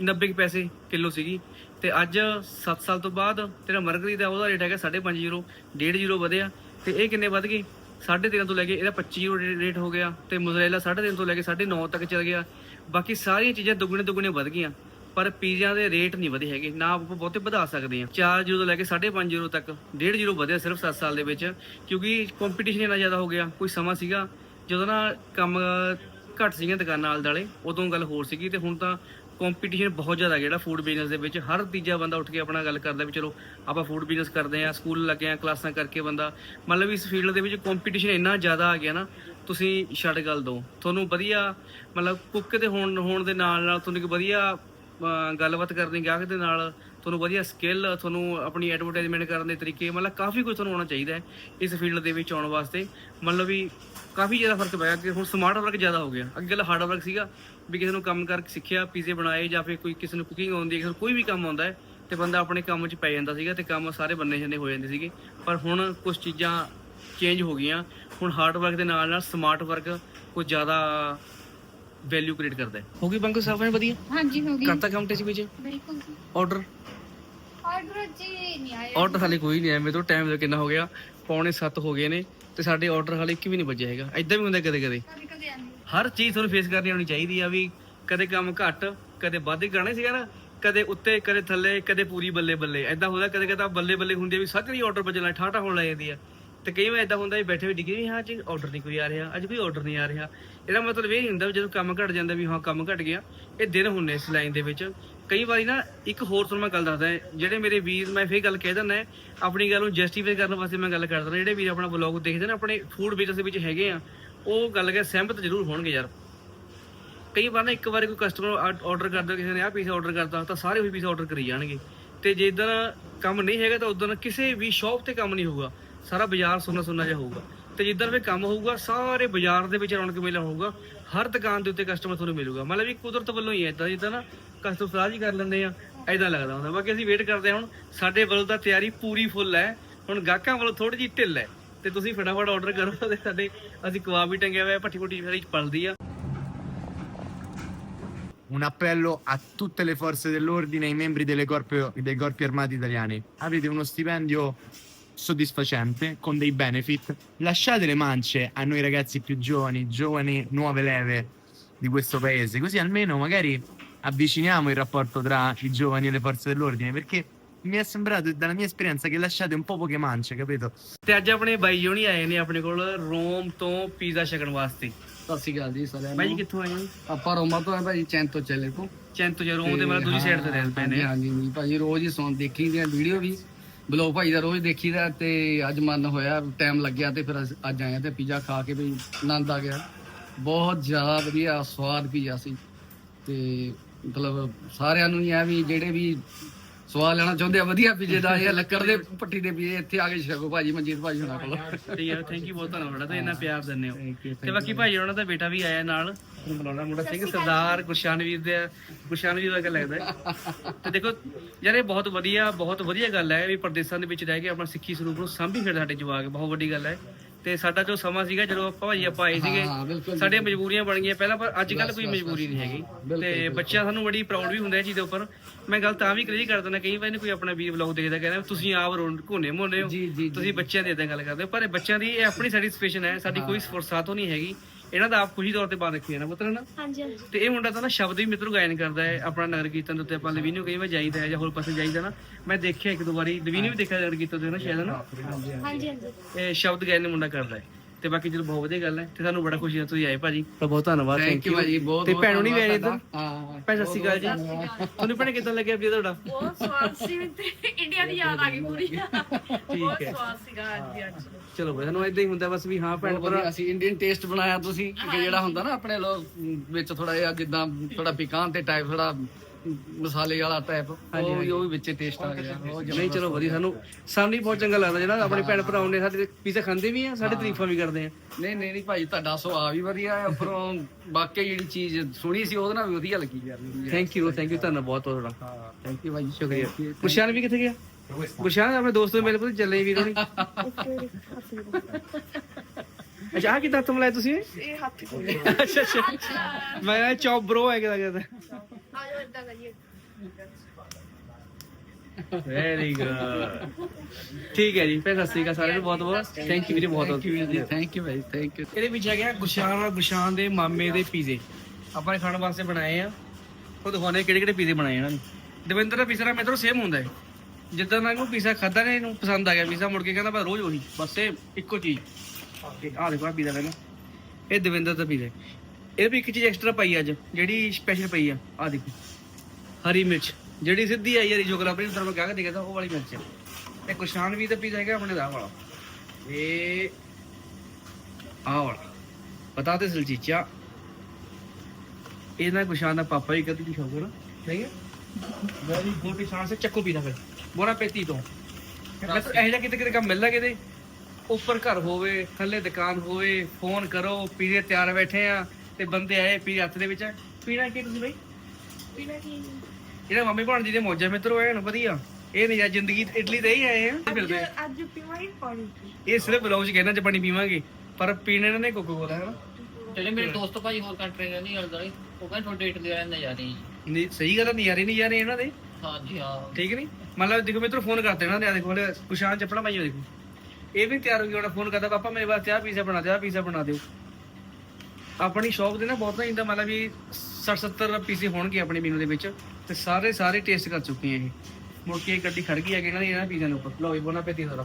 90 ਕੁ ਪੈਸੇ ਕਿਲੋ ਸੀਗੀ। ਤੇ ਅੱਜ 7 ਸਾਲ ਤੋਂ ਬਾਅਦ ਤੇਰਾ ਮਰਗਰੀ ਦਾ ਉਹਦਾ ਰੇਟ ਹੈਗਾ 5.5 ਯੂਰੋ 1.5 ਯੂਰੋ ਵਧਿਆ। ਤੇ ਇਹ ਕਿੰਨੇ ਵਧ ਗਏ? 13.5 ਤੋਂ ਲੈ ਕੇ ਇਹਦਾ 25 ਯੂਰੋ ਰੇਟ ਹੋ ਗਿਆ। ਤੇ ਮੋਜ਼ਰੇਲਾ 3.5 ਤੋਂ ਲੈ ਕੇ 9.5 ਤੱਕ ਚਲ ਗਿਆ। ਬਾਕੀ ਸਾਰੀਆਂ ਚੀਜ਼ਾਂ ਦੁੱਗਣੇ ਦੁੱਗਣੇ ਵਧ ਗਈਆਂ। ਪਰ ਪੀਜ਼ਿਆਂ ਦੇ ਰੇਟ ਨਹੀਂ ਵਧੇ ਹੈਗੇ। ਨਾ ਆਪਾਂ ਬਹੁਤੇ ਵਧਾ ਸਕਦੇ ਆ 4 ਯੂਰੋ ਤੋਂ ਲੈ ਕੇ 5.5 ਯੂਰੋ ਤੱਕ 1.5 ਯੂਰੋ ਵਧਿਆ ਸਿਰਫ 7 ਸਾਲ ਦੇ ਵਿੱਚ। ਕਿਉਂਕਿ ਕੰਪੀਟੀਸ਼ਨ ਇੰਨਾ ਜ਼ਿਆਦਾ ਹੋ ਗਿਆ। ਕੋਈ ਸਮਾਂ ਸੀਗਾ। ਜਦੋਂ ਨਾ ਕੰਮ ਘੱਟ ਸੀਗੀਆਂ ਦੁਕਾਨਾਂ ਆਲੇ ਦੁਆਲੇ, ਉਦੋਂ ਗੱਲ ਹੋਰ ਸੀਗੀ। ਤੇ ਹੁਣ ਤਾਂ ਕੰਪੀਟੀਸ਼ਨ ਬਹੁਤ ਜ਼ਿਆਦਾ ਜਿਹੜਾ ਫੂਡ ਬਿਜ਼ਨਸ ਦੇ ਵਿੱਚ। ਹਰ ਤੀਜਾ ਬੰਦਾ ਉੱਠ ਕੇ ਆਪਣਾ ਗੱਲ ਕਰਦਾ ਵੀ ਚਲੋ ਆਪਾਂ ਫੂਡ ਬਿਜ਼ਨਸ ਕਰਦੇ ਆ ਸਕੂਲ ਲੱਗੇ ਆ ਕਲਾਸਾਂ ਕਰਕੇ ਬੰਦਾ। ਮਤਲਬ ਇਸ ਫੀਲਡ ਦੇ ਵਿੱਚ ਕੰਪੀਟੀਸ਼ਨ ਇੰਨਾ ਜ਼ਿਆਦਾ ਆ ਗਿਆ ਨਾ, ਤੁਸੀਂ ਛੱਡ ਗੱਲ ਦੋ। ਤੁਹਾਨੂੰ ਵਧੀਆ ਮਤਲਬ ਕੁੱਕ ਦੇ ਹੋਣ ਹੋਣ ਦੇ ਨਾਲ ਨਾਲ ਤੁਹਾਨੂੰ ਇੱਕ ਵਧੀਆ ਗੱਲਬਾਤ ਕਰਨੀ, ਗਾਹਕ ਦੇ ਨਾਲ ਤੁਹਾਨੂੰ ਵਧੀਆ ਸਕਿੱਲ ਤੁਹਾਨੂੰ ਆਪਣੀ ਐਡਵਰਟਾਈਜ਼ਮੈਂਟ ਕਰਨ ਦੇ ਤਰੀਕੇ ਮਤਲਬ ਕਾਫੀ ਕੁਝ ਤੁਹਾਨੂੰ ਆਉਣਾ ਚਾਹੀਦਾ ਹੈ ਇਸ ਫੀਲਡ ਦੇ ਵਿੱਚ ਆਉਣ ਵਾਸਤੇ। ਮਤਲਬ ਵੀ ਕਾਫੀ ਜ਼ਿਆਦਾ ਫ਼ਰਕ ਪੈ ਗਿਆ ਕਿ ਹੁਣ ਸਮਾਰਟ ਵਰਕ ਜ਼ਿਆਦਾ ਹੋ ਗਿਆ। ਅੱਗੇ ਹਾਰਡ ਵਰਕ ਸੀਗਾ ਵੀ ਕਿਸੇ ਨੂੰ ਕੰਮ ਕਰਕੇ ਸਿੱਖਿਆ ਪੀਜ਼ੇ ਬਣਾਏ ਜਾਂ ਫਿਰ ਕੋਈ ਕਿਸੇ ਨੂੰ ਕੁਕਿੰਗ ਆਉਂਦੀ ਹੈ ਕਿਸੇ ਨੂੰ ਕੋਈ ਵੀ ਕੰਮ ਆਉਂਦਾ ਹੈ ਤੇ ਬੰਦਾ ਆਪਣੇ ਕੰਮ 'ਚ ਪੈ ਜਾਂਦਾ ਸੀਗਾ ਤੇ ਕੰਮ ਸਾਰੇ ਬੰਨੇ ਜੰਨੇ ਹੋ ਜਾਂਦੇ ਸੀਗੇ। ਪਰ ਹੁਣ ਕੁਝ ਚੀਜ਼ਾਂ ਚੇਂਜ ਹੋ ਗਈਆਂ। ਹੁਣ ਹਾਰਡ ਵਰਕ ਦੇ ਨਾਲ ਨਾਲ ਸਮਾਰਟ ਵਰਕ ਕੁਝ ਜ਼ਿਆਦਾ ਵੈਲਿਊ ਕ੍ਰੀਏਟ ਕਰਦਾ ਹੈ। ਹੋ ਗਈ ਬੰਕੋ ਸਾਫ਼ ਵਧੀਆ? ਹਾਂਜੀ ਹੋ ਗਈ। ਕਰਤਾ ਕੰਮ ਟੇਸੀ ਵਿੱਚ? ਬਿਲਕੁਲ ਜੀ। ਆਰਡਰ ਆਰਡਰ ਜੀ ਨਹੀਂ ਆਇਆ। ਆਰਡਰ ਹਾਲੇ ਕੋਈ ਨਹੀਂ ਆਇਆ ਮੇਰੇ ਤੋਂ ਟਾਈਮ ਦਾ ਕਿੰਨਾ ਹੋ ਗਿਆ? ਪੌਣੇ 7 ਹੋ ਗਏ ਨੇ ਤੇ ਸਾਡੇ ਆਰਡਰ ਹਾਲੇ ਇੱਕ ਵੀ ਨਹੀਂ ਵੱਜਿਆ ਹੈਗਾ। ਐਦਾਂ ਵੀ ਹੁੰਦਾ ਕਦੇ ਕਦੇ। ਕਦੇ ਕਦੇ ਆਉਂਦੀ। ਹਰ ਚੀਜ਼ ਤੁਹਾਨੂੰ ਫੇਸ ਕਰਨੀ ਆਉਣੀ ਚਾਹੀਦੀ ਆ ਵੀ ਕਦੇ ਕੰਮ ਘੱਟ ਕਦੇ ਵੱਧ ਹੀ ਕਰਨਾ ਸੀਗਾ ਨਾ ਕਦੇ ਉੱਤੇ ਕਦੇ ਥੱਲੇ ਕਦੇ ਪੂਰੀ ਬੱਲੇ ਬੱਲੇ। ਐਦਾਂ ਹੁੰਦਾ ਕਦੇ ਕਦੇ ਬੱਲੇ ਬੱਲੇ ਹੁੰਦੀ ਆ ਵੀ ਸਾਰੀ ਆਰਡਰ ਵੱਜਣਾ ਠਾਠਾ ਹੋਣ ਲੱਗ ਜਾਂਦੀ ਆ। ਤੇ ਕਈ ਵਾਰ ਐਦਾਂ ਹੁੰਦਾ ਵੀ ਬੈਠੇ ਵੀ ਡਿੱਗੇ ਵੀ ਹਾਂ ਜੀ ਆਰਡਰ ਨਹੀਂ ਕੋਈ ਆ ਰਿਹਾ, ਅੱਜ ਕੋਈ ਆਰਡਰ ਨਹੀਂ ਆ ਰਿਹਾ। ਇਹਦਾ ਮਤਲਬ ਇਹ ਨਹੀਂ ਹੁੰਦਾ ਵੀ ਜਦੋਂ ਕੰਮ ਘਟ ਜਾਂਦਾ ਵੀ ਹਾਂ, ਕੰਮ ਘਟ ਗਿਆ, ਇਹ ਦਿਨ ਹੁੰਨੇ ਇਸ ਲਾਈਨ ਦੇ ਵਿੱਚ। ਕਈ ਵਾਰੀ ਨਾ ਇੱਕ ਹੋਰ ਤੁਹਾਨੂੰ ਮੈਂ ਗੱਲ ਦੱਸਦਾ, ਜਿਹੜੇ ਮੇਰੇ ਵੀਰ, ਮੈਂ ਫੇਰ ਗੱਲ ਕਹਿ ਦਿੰਦਾ, ਆਪਣੀ ਗੱਲ ਨੂੰ ਜਸਟੀਫਾਈ ਕਰਨ ਵਾਸਤੇ ਮੈਂ ਗੱਲ ਕਰਦਾ ਜਿਹੜੇ ਵੀਰ ਆਪਣਾ ਵਲੌਗ ਦੇਖਦੇ ਨੇ, ਆਪਣੇ ਫੂਡ ਬਿਜ਼ਨਸ ਦੇ ਵਿੱਚ ਹੈਗੇ ਆ, ਉਹ ਗੱਲ ਕੇ ਸਹਿਮਤ ਜ਼ਰੂਰ ਹੋਣਗੇ ਯਾਰ। ਕਈ ਵਾਰ ਨਾ ਇੱਕ ਵਾਰੀ ਕੋਈ ਕਸਟਮਰ ਆਰਡਰ ਕਰਦਾ, ਕਿਸੇ ਨੇ ਆਹ ਪੀਜ਼ਾ ਆਰਡਰ ਕਰਦਾ ਤਾਂ ਸਾਰੇ ਉਹੀ ਪੀਜ਼ਾ ਆਰਡਰ ਕਰੀ ਜਾਣਗੇ। ਤੇ ਜੇ ਇਦਾਂ ਕੰਮ ਨਹੀਂ ਹੈਗਾ, ਤਾਂ ਉਦੋਂ ਕਿਸੇ ਵੀ ਸ਼ਾਪ ਤੇ ਕੰਮ ਨਹੀਂ ਹੋਊਗਾ। ਸਾਰਾ ਬਾਜ਼ਾਰ ਸੁੰਨਾ ਸੁੰਨਾ ਜਿਹਾ ਹੋਊਗਾ। ਤੇ ਜਿੱਦਾਂ ਵੀ ਕੰਮ ਹੋਊਗਾ, ਸਾਰੇ ਬਾਜ਼ਾਰ ਦੇ ਵਿੱਚ ਰੌਣਕ ਮੇਲਾ ਹੋਊਗਾ। ਹਰ ਦੁਕਾਨ ਦੇ ਉੱਤੇ ਕਸਟਮਰ ਤੁਹਾਨੂੰ ਮਿਲੂਗਾ। ਮਤਲਬ ਵੀ ਕੁਦਰਤ ਵੱਲੋਂ ਹੀ ਹੈ ਇਦਾਂ ਜਿੱਦਾਂ ਨਾ ਕਸਟਮਰ ਸਲਾਹ ਹੀ ਕਰ ਲੈਂਦੇ ਆ ਐਦਾਂ ਲੱਗਦਾ ਹੁੰਦਾ। ਬਾਕੀ ਅਸੀਂ ਵੇਟ ਕਰਦੇ ਹਾਂ ਹੁਣ, ਸਾਡੇ ਵੱਲੋਂ ਤਾਂ ਤਿਆਰੀ ਪੂਰੀ ਫੁੱਲ ਹੈ। ਹੁਣ ਗਾਹਕਾਂ ਵੱਲੋਂ ਥੋੜੀ ਜਿਹੀ ਢਿੱਲ ਹੈ। ਤੇ ਤੁਸੀਂ ਫਟਾਫਟ ਆਰਡਰ ਕਰੋ ਤੇ ਸਾਡੇ, ਅਸੀਂ ਕਬਾਬ ਵੀ ਟੰਗਿਆ ਹੋਇਆ, ਭੱਠੀ ਭੁੱਠੀ ਸਾਰੀ ਪਲਦੀ ਆ। Un appello a tutte le forze dell'ordine e ai membri delle corpi- dei corpi armati italiani. Avete uno stipendio soddisfacente, con dei benefit. Lasciate le mance a noi ragazzi più giovani, giovani nuove leve di questo paese, così almeno magari avviciniamo il rapporto tra i giovani e le forze dell'ordine, perché mi è sembrato dalla mia esperienza che lasciate un po' poche mance, capito? ਤੇ ਅੱਜ ਆਪਣੇ ਬਾਈ ਜੋਣੀ ਆਏ ਨੇ ਆਪਣੇ ਕੋਲ ਰੋਮ ਤੋਂ pizza ਛਕਣ ਵਾਸਤੇ ਸਤਿ ਸ਼੍ਰੀ ਅਕਾਲ ਜੀ ਸਾਰਿਆਂ ਬਾਈ ਜੀ ਨੂੰ ਕਿੱਥੋਂ ਆਏ ਹੋ ਆਪਾਂ ਰੋਮਾ ਤੋਂ ਆ ਭਾਜੀ ਚੈਨ ਤੋਂ ਚੱਲੇ ਤੋਂ ਚੈਂਤੋ ਜੇ ਰੋਮ ਦੇ ਮਤਲਬ ਦੂਜੀ ਸਾਈਡ ਤੇ ਰਹਿੰਦੇ ਪਏ ਨੇ ਹਾਂਜੀ ਹਾਂਜੀ ਭਾਜੀ ਰੋਜ਼ ਹੀ ਸੁਣ ਦੇਖੀ ਦੀਆਂ ਵੀਡੀਓ ਵੀ ਬਲੋ ਭਾਈ ਦਾ ਰੋਜ਼ ਦੇਖੀਦਾ ਤੇ ਅੱਜ ਮਨ ਹੋਇਆ ਟਾਈਮ ਲੱਗਿਆ ਤੇ ਫਿਰ ਅਸੀਂ ਅੱਜ ਆਏ ਆ ਤੇ ਪੀਜ਼ਾ ਖਾ ਕੇ ਵੀ ਆਨੰਦ ਆ ਗਿਆ। ਬਹੁਤ ਜ਼ਿਆਦਾ ਵਧੀਆ ਸਵਾਦ ਪੀਜ਼ਾ ਸੀ। ਤੇ ਮਤਲਬ ਸਾਰਿਆਂ ਨੂੰ ਹੀ ਆ ਵੀ ਜਿਹੜੇ ਵੀ ਸਵਾਦ ਲੈਣਾ ਚਾਹੁੰਦੇ ਆ ਵਧੀਆ ਪੀਜ਼ੇ ਦਾ ਇਹ ਲੱਕੜ ਦੇ ਪੱਟੀ ਦੇ ਪੀਜ਼ੇ ਇੱਥੇ ਆ ਕੇ ਛਕੋ ਭਾਜੀ ਮਨਜੀਤ ਭਾਜੀ ਹੁਣਾਂ ਕੋਲ। ਠੀਕ ਹੈ ਥੈਂਕ ਯੂ ਬਹੁਤ ਧੰਨਵਾਦ ਤੇ ਇੰਨਾ ਪਿਆਰ ਦਿੰਦੇ ਹੋ। ਤੇ ਬਾਕੀ ਭਾਈ ਉਹਨਾਂ ਦਾ ਬੇਟਾ ਵੀ ਆਇਆ ਨਾਲ ਬੁਲਾਉਣਾ ਮੁੰਡਾ ਸਿੰਘ ਸਰਦਾਰ ਗੁਰਸ਼ਾਨਵੀਰ ਦੇ ਗੁਰਸ਼ਾਨਵੀਰ ਵਰਗਾ ਲੱਗਦਾ ਹੈ। ਤੇ ਦੇਖੋ ਯਾਰ ਇਹ ਬਹੁਤ ਵਧੀਆ ਬਹੁਤ ਵਧੀਆ ਗੱਲ ਹੈ ਵੀ ਪ੍ਰਦੇਸ਼ਾਂ ਦੇ ਵਿੱਚ ਰਹਿ ਕੇ ਆਪਣਾ ਸਿੱਖੀ ਸਰੂਪ ਨੂੰ ਸਾਂਭੀ ਫਿਰ ਸਾਡੇ ਜਵਾਕ ਬਹੁਤ ਵੱਡੀ ਗੱਲ ਹੈ। ਤੇ ਸਾਡਾ ਜੋ ਸਮਾਂ ਸੀਗਾ ਜਦੋਂ ਆਪਾਂ ਭਾਈ ਆਪਾਂ ਆਏ ਸੀਗੇ ਬਿਲਕੁਲ। ਸਾਡੀਆਂ ਮਜਬੂਰੀਆਂ ਬਣ ਗਈਆਂ। ਪਹਿਲਾਂ ਪਰ ਅੱਜ ਕੱਲ ਬਸ, ਕੋਈ ਬਸ, ਮਜਬੂਰੀ ਨਹੀਂ ਹੈਗੀ। ਬਿਲਕੁਲ, ਤੇ ਬਿਲਕੁਲ। ਬੱਚਿਆਂ ਸਾਨੂੰ ਬੜੀ ਪ੍ਰਾਊਡ ਵੀ ਹੁੰਦਾ ਇਹ ਚੀਜ਼ ਦੇ ਉੱਪਰ। ਮੈਂ ਗੱਲ ਤਾਂ ਵੀ ਕਰੀ ਕਰ ਦਿੰਦਾ ਕਈ ਵਾਰ ਕੋਈ ਆਪਣਾ ਵੀਰ ਬਲੌਗ ਦੇਖਦਾ ਕਹਿੰਦਾ ਤੁਸੀਂ ਆਪ ਰੋਣ ਘੋਨੇ ਮੋਨੇ ਹੋ। ਜੀ, ਜੀ, ਜੀ। ਤੁਸੀਂ ਬੱਚਿਆਂ ਦੀ ਇਦਾਂ ਗੱਲ ਕਰਦੇ ਹੋ। ਪਰ ਇਹ ਬੱਚਿਆਂ ਦੀ ਇਹ ਆਪਣੀ ਸੈਟੀਸਫੈਕਸ਼ਨ ਹੈ ਸਾਡੀ ਕੋਈ ਫੁਰਸਾਤੋਂ ਨਹੀਂ ਹੈਗੀ। ਇਹਨਾਂ ਦਾ ਆਪ ਖੁਸ਼ੀ ਤੌਰ ਤੇ ਬਾਤ ਰੱਖੀ ਹੈ ਨਾ ਪੁੱਤਰ ਨਾ ਹਾਂਜੀ ਹਾਂਜੀ। ਤੇ ਇਹ ਮੁੰਡਾ ਤਾਂ ਨਾ ਸ਼ਬਦ ਵੀ ਮਿੱਤਰੋ ਗਾਇਨ ਕਰਦਾ ਹੈ ਆਪਣਾ ਨਗਰ ਕੀਰਤਨ ਦੇ ਉੱਤੇ ਆਪਾਂ ਲਵੀਨੋ ਕਈ ਵਾਰ ਜਾਈਦਾ ਹੈ ਜਾਂ ਹੋਰ ਪਾਸੇ ਜਾਈਦਾ ਨਾ ਮੈਂ ਦੇਖਿਆ ਇੱਕ ਦੋ ਵਾਰੀ ਲਵੀਨੋ ਵੀ ਦੇਖਿਆ ਨਗਰ ਕੀਰਤਨ ਦੇ ਨਾ ਸ਼ਾਇਦ ਨਾ ਹਾਂਜੀ ਹਾਂਜੀ। ਇਹ ਸ਼ਬਦ ਗਾਇਨ ਮੁੰਡਾ ਕਰਦਾ ਹੈ। ਤੇ ਬਾਕੀ ਚਲੋ ਬਹੁਤ ਵਧੀਆ ਗੱਲ ਹੈ ਤੇ ਸਾਨੂੰ ਬੜਾ ਖੁਸ਼ੀ ਹੈ ਤੁਸੀਂ ਆਏ ਭਾਜੀ। ਤਾਂ ਬਹੁਤ ਧੰਨਵਾਦ ਥੈਂਕ ਯੂ ਭਾਜੀ ਬਹੁਤ ਤੇ ਭੈਣੋ ਨਹੀਂ ਵੀ ਆਏ ਧੰਨਵਾਦ ਇੱਧਰ? ਹਾਂ ਭੈਣ ਸਤਿ ਸ਼੍ਰੀ ਅਕਾਲ ਜੀ। ਤੁਹਾਨੂੰ ਭੈਣੇ ਕਿਦਾਂ ਲੱਗਿਆ ਵੀ ਤੁਹਾਡਾ? ਬਹੁਤ ਸਵਾਦ ਸੀ ਤੇ ਇੰਡੀਆ ਦੀ ਯਾਦ ਆ ਗਈ ਪੂਰੀ। ਬਹੁਤ ਹੈ। ਸਵਾਦ ਸੀਗਾ ਅੱਜ ਦੀ ਅੱਜ ਚਲੋ ਬਈ ਸਾਨੂੰ ਇਦਾਂ ਹੀ ਹੁੰਦਾ ਬਸ ਵੀ ਹਾਂ ਭੈਣ ਭਰਾ। ਅਸੀਂ ਇੰਡੀਅਨ ਟੇਸਟ ਬਣਾਇਆ ਤੁਸੀਂ ਕਿ ਜਿਹੜਾ ਹੁੰਦਾ ਨਾ ਆਪਣੇ ਲੋਕ ਵਿੱਚ ਥੋੜਾ ਜਿਹਾ ਜਿੱਦਾਂ ਥੋੜਾ ਪਿਕਾਨ ਤੇ ਟਾਈਪ ਥੋੜਾ ਮਸਾਲੇ ਵਾਲਾ ਟਾਈਪ ਉਹ ਵੀ ਉਹ ਵੀ ਵਿੱਚ ਟੇਸਟ ਆ ਗਿਆ। ਉਹ ਨਹੀਂ ਚਲੋ ਵਧੀਆ ਸਾਨੂੰ ਸਾਨੂੰ ਵੀ ਬਹੁਤ ਚੰਗਾ ਲੱਗਦਾ ਜਿਹੜਾ ਆਪਣੇ ਭੈਣ ਭਰਾ ਨੇ ਸਾਡੇ ਪੀਜ਼ਾ ਖਾਂਦੇ ਵੀ ਆ ਸਾਡੇ ਤਾਰੀਫਾਂ ਵੀ ਕਰਦੇ ਆ। ਨਹੀਂ ਨਹੀਂ ਨਹੀਂ ਭਾਈ ਤੁਹਾਡਾ ਸੁਭਾਅ ਵੀ ਵਧੀਆ ਹੈ ਉੱਪਰੋਂ ਬਾਕੀ ਜਿਹੜੀ ਚੀਜ਼ ਸੁਣੀ ਸੀ ਉਹਦੇ ਨਾਲ ਵੀ ਵਧੀਆ ਲੱਗੀ ਯਾਰ। ਥੈਂਕ ਯੂ ਥੈਂਕ ਯੂ ਧੰਨਵਾਦ ਬਹੁਤ ਤੁਹਾਡਾ। ਹਾਂ ਥੈਂਕ ਯੂ ਭਾਈ ਸ਼ੁਕਰੀਆ। ਗੁਰਸ਼ਾਨ ਵੀ ਕਿੱਥੇ ਗਿਆ? ਗੁਰਸ਼ਾਨ ਆਪਣੇ ਦੋਸਤ ਨੂੰ ਮਿਲ ਪੁੱਤ ਚੱਲੇ ਵੀਰੋ ਨਹੀਂ ਅੱਛਾ ਆ ਕਿਦਾਂ ਤੁਮ ਲਾਏ ਤੁਸੀਂ? ਇਹ ਹੱਥ ਅੱਛਾ ਅੱਛਾ। ਮੈਂ ਚੌਪ ਬ్రో ਹੈ ਕਿਦਾ ਕਹਿੰਦਾ ਆ ਜਾਓ ਇਦਾਂ ਕਰੀਏ। ਵੈਰੀ ਗੁੱਡ ਠੀਕ ਹੈ ਜੀ ਫਿਰ ਸਤਿ ਸ਼੍ਰੀ ਅਕਾਲ ਸਾਰਿਆਂ ਨੂੰ ਬਹੁਤ ਬਹੁਤ। ਥੈਂਕ ਯੂ ਵੀਰੇ ਬਹੁਤ ਬਹੁਤ। ਥੈਂਕ ਯੂ ਭਾਈ ਥੈਂਕ ਯੂ ਇਹਦੇ ਵਿੱਚ ਹੈਗਾ ਗੁਸ਼ਾਨ ਔਰ ਗੁਸ਼ਾਨ ਦੇ ਮਾਮੇ ਦੇ ਪੀਜ਼ੇ। ਆਪਾਂ ਨੇ ਖਾਣ ਵਾਸਤੇ ਬਣਾਏ ਆ। ਉਹ ਦਿਖਾਉਣੇ ਕਿਹੜੇ ਕਿਹੜੇ ਪੀਜ਼ੇ ਬਣਾਏ ਇਹਨਾਂ ਨੇ? ਦਵਿੰਦਰ ਦਾ ਪੀਜ਼ਾ ਮੇਰੇ ਤੋਂ ਸੇਮ ਹੁੰਦਾ ਹੈ। ਜਿੱਦਾਂ ਮੈਂ ਇਹਨੂੰ ਪੀਜ਼ਾ ਖਾਦਾ ਨੇ ਇਹਨੂੰ ਪਸੰਦ ਆ ਗਿਆ ਪੀਜ਼ਾ ਮੁੜ ਕੇ ਕਹਿੰਦਾ ਬਸ ਰੋਜ਼ ਉਹੀ ਬਸ ਇਹ ਇੱਕੋ ਚੀਜ਼। ਆਹ ਦੇਖੋ ਆ ਪੀਜ਼ਾ ਪਹਿਲਾਂ ਇਹ ਦਵਿੰਦਰ ਦਾ ਪੀਜ਼ਾ ਇਹ ਵੀ ਇੱਕ ਚੀਜ਼ ਐਕਸਟਰਾ ਪਾਈ ਅੱਜ, ਜਿਹੜੀ ਸਪੈਸ਼ਲ ਪਈ ਆ ਆ ਦੇਖੋ। ਹਰੀ ਮਿਰਚ, ਜਿਹੜੀ ਸਿੱਧੀ ਆਈ ਹੈ ਜੋਗਰਾਫੀ ਨੂੰ ਮੈਂ ਕਹਾਂ ਦੇਖਦਾ, ਉਹ ਵਾਲੀ ਮਿਰਚ ਹੈ ਇਹ ਵੀ ਦਾ ਪੀਜ਼ਾ ਹੈਗਾ ਆਪਣੇ ਦਾ ਵਾਲਾ। ਇਹ ਆਹ ਵਾਲਾ, ਪਤਾ ਤੇ ਸਲਚੀਚਾ। ਇਹਨਾਂ ਗੁਸ਼ਾਨ ਦਾ ਪਾਪਾ ਹੀ ਕਦੀ ਵੀ ਸ਼ੌਕ ਨਹੀਂ ਹੈ ਵੈਰੀ ਗੁੱਡ ਕਿਸਾਨ ਸੇ, ਚੱਕੋ ਪੀਦਾ ਫਿਰ ਬੋਨਾ ਪੇਤੀ ਤੋਂ। ਬਸ ਤਾਂ ਇਹ ਜਿਹਾ ਕਿਤੇ ਕਿਤੇ ਕੰਮ ਮਿਲਦਾ ਕਿਤੇ? ਉੱਪਰ ਘਰ ਹੋਵੇ, ਥੱਲੇ ਦੁਕਾਨ ਹੋਵੇ ਫੋਨ ਕਰੋ ਪੀਰੇ ਤਿਆਰ ਬੈਠੇ ਆ। ਤੇ ਬੰਦੇ ਆਏ ਪੀ ਹੱਥ ਦੇ ਵਿੱਚ। ਪੀਣਾ ਕੀ ਤੁਸੀਂ ਬਈ? ਪੀਣਾ ਕੀ? ਇਹਦਾ ਮੰਮੀ ਭਾਣ ਜੀ ਦੇ ਮੌਜਾਂ ਮਿੱਤਰੋ ਐਨ ਵਧੀਆ। ਇਹ ਨਹੀਂ ਜ਼ਿੰਦਗੀ ਇਟਲੀ ਤੇ ਹੀ ਆਏ ਆ ਫਿਰਦੇ ਆ। ਅੱਜ ਪੀਵਾਂਗੇ ਪਾਣੀ ਇਹ ਸਿਰਫ ਬਲੌਗ ਚ ਕਹਿਣਾ ਚ ਪਾਣੀ ਪੀਵਾਂਗੇ ਪਰ ਪੀਣੇ ਇਹਨਾਂ ਨੇ ਕੋਕੋ ਕੋਲਾ ਹੈ ਨਾ ਜਿਹੜੇ ਮੇਰੇ ਦੋਸਤ ਭਾਈ ਹੋਰ ਕੰਟਰੀ ਦੇ ਨਹੀਂ। ਅਲਦਾ ਉਹ ਕਹਿੰਦੇ ਤੁਹਾਡੇ ਇਟਲੀ ਵਾਲੇ ਨਜ਼ਾਰੇ ਜੀ ਨਹੀਂ ਸਹੀ ਗੱਲ ਆ ਨਜ਼ਾਰੇ ਨਹੀਂ ਯਾਰੇ ਇਹਨਾਂ ਦੇ। ਹਾਂਜੀ ਹਾਂ। ਠੀਕ ਨਹੀਂ? ਮਤਲਬ ਦੇਖੋ ਮਿੱਤਰੋ ਫੋਨ ਕਰਦੇ ਇਹਨਾਂ ਨੇ ਆ ਦੇਖੋ ਹਲੇ ਕੁਸ਼ਾਨ ਚੱਪੜਾ ਪਾਈਓ ਦੇਖੋ। ਇਹ ਵੀ ਤਿਆਰ ਹੋ ਗਿਆ ਉਹਦਾ ਫੋਨ ਕਰਦਾ ਪਾਪਾ ਮੇਰੇ ਵਾਸਤੇ ਆ ਪੀਜ਼ਾ ਬਣਾ ਦਿਓ ਆ ਪੀਜ਼ਾ ਬਣਾ ਦਿਓ। ਆਪਣੀ ਸ਼ੌਪ ਦੇ ਨਾ ਬਹੁਤ ਨਾ ਇੰਦਾ ਮਤਲਬ ਵੀ 60 70 ਪੀਸੇ ਹੋਣਗੇ ਆਪਣੇ ਮੀਨੂ ਦੇ ਵਿੱਚ ਤੇ ਸਾਰੇ ਸਾਰੇ ਟੇਸਟ ਕਰ ਚੁੱਕੇ ਆ ਇਹ। ਮੁੜ ਕੇ ਗੱਡੀ ਖੜ ਗਈ ਹੈ ਕਿ ਇਹਨਾਂ ਦੀ, ਇਹਨਾਂ ਪੀਜ਼ਾਂ ਦੇ ਉੱਪਰ। ਲਓ ਇਹ ਬੋਨਾ ਪੈਤੀ ਜ਼ਰਾ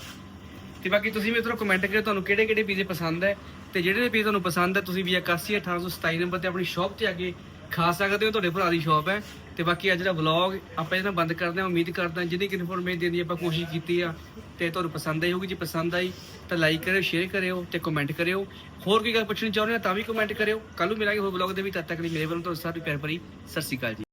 ਤੇ ਬਾਕੀ ਤੁਸੀਂ ਮਿੱਤਰੋ ਕਮੈਂਟ ਕਰਿਓ ਤੁਹਾਨੂੰ ਕਿਹੜੇ ਕਿਹੜੇ ਪੀਜ਼ੇ ਪਸੰਦ ਹੈ ਤੇ ਜਿਹੜੇ ਦੇ ਪੀਜ਼ੇ ਤੁਹਾਨੂੰ ਪਸੰਦ ਹੈ, ਤੁਸੀਂ ਵੀ 81827 ਨੰਬਰ ਤੇ ਆਪਣੀ ਸ਼ਾਪ ਤੇ ਆ ਕੇ ਖਾ ਸਕਦੇ ਹੋ ਤੁਹਾਡੇ ਭਰਾ ਦੀ ਸ਼ਾਪ ਹੈ ਤੇ ਬਾਕੀ ਅੱਜ ਜਿਹੜਾ ਵਲੌਗ ਆਪਾਂ ਇਹਦਾ ਬੰਦ ਕਰਦੇ ਹਾਂ, ਉਮੀਦ ਕਰਦਾ ਜਿੰਨੀ ਕਿ ਇਨਫੋਰਮੇਸ਼ਨ ਦੇਣ ਦੀ ਆਪਾਂ ਕੋਸ਼ਿਸ਼ ਕੀਤੀ ਆ ਤੇ ਤੁਹਾਨੂੰ ਪਸੰਦ ਆਈ ਹੋਊਗੀ, ਜੇ ਪਸੰਦ ਆਈ ਤਾਂ ਲਾਈਕ ਕਰਿਓ ਸ਼ੇਅਰ ਕਰਿਓ ਤੇ ਕਮੈਂਟ ਕਰਿਓ। ਹੋਰ ਕੋਈ ਗੱਲ ਪੁੱਛਣੀ ਚਾਹੁੰਦੇ ਹੋ ਤਾਂ ਵੀ ਕਮੈਂਟ ਕਰਿਓ। ਕੱਲ ਨੂੰ ਮਿਲਾਂਗੇ ਹੋਰ ਵਲੌਗ ਦੇ ਵਿੱਚ, ਤਦ ਤੱਕ ਲਈ ਮੇਰੇ ਵੱਲੋਂ ਤੁਹਾਨੂੰ ਸਾਰੀ ਪਿਆਰ ਭਰੀ ਸਤਿ ਸ਼੍ਰੀ ਅਕਾਲ ਜੀ।